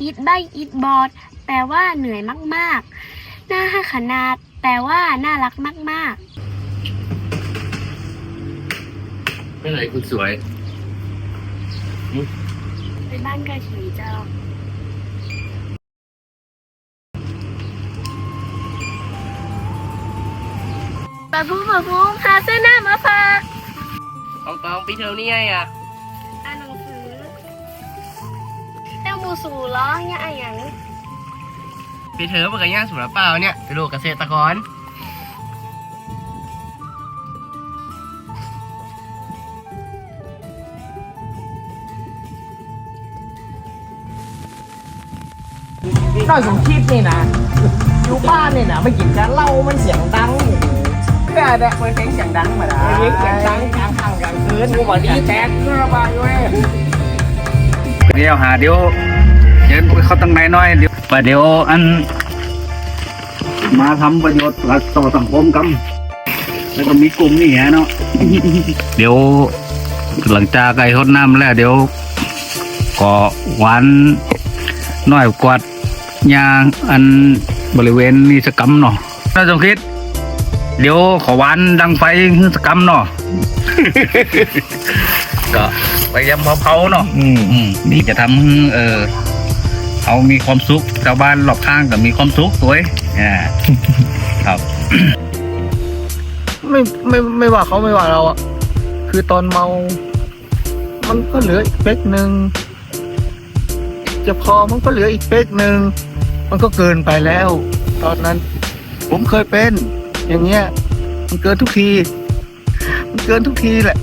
อีทใบอีทบอดแปลว่าเหนื่อยมากๆน่าห้าขนาด แปลว่าน่ารักมากเป็นไรคุณสวย ๆ ไปบ้านกระฉีเจ้า ปะพูปะพูหาเสื้อหน้ามาฝาก ของตองปีเทอนี่ไงอะ เจ้ามูสูล้อเนี่ยอะอย่างปีเทอเปิดกันย่างสุรเปล่าเนี่ยไปดูเกษตรกรนอกสมคิดนี่นะอยู่บ้านนี่นะไม่กินกันเหล้ามันเสียงดังเพื่อแดกเปิดเพลงเสียงดังมาได้เสียงดังกลางค่ำกลางคืนกูบอกดีแตกก็ระบายเว้ย เดี๋ยวหาเดี๋ยวเดี๋ยวเขาตั้งในน้อยเดี๋ยวประเดี๋ยวอัน มาทำประโยชน์ต่อสังคมกันแล้วก็มีกลุ่มนี่ฮะเนาะเดี๋ยวหลังจากไก่ทดน้ำแล้วเดี๋ยวก็หวานน้อยกวาดยางอันบริเวณนี้สกรรมเนาะน่าสมคิด เดี๋ยวขอหวานดังไฟสกรรมเนาะ ก็พยายามเผาๆเนาะอืมอืมนี่จะทำให้เออเอามีความสุขชาวบ้านรอบข้างก็มีความสุขสวยอ่า ครับ ไม่ไม่ไม่ว่าเขาไม่ว่าเราอะคือตอนเมา มันก็เหลืออีกเป๊กหนึ่งจะพอมันก็เหลืออีกเป๊กหนึ่งมันก็เกินไปแล้ว ตอนนั้น ผมเคยเป็น อย่างเงี้ย มันเกินทุกที มันเกินทุกทีแหละ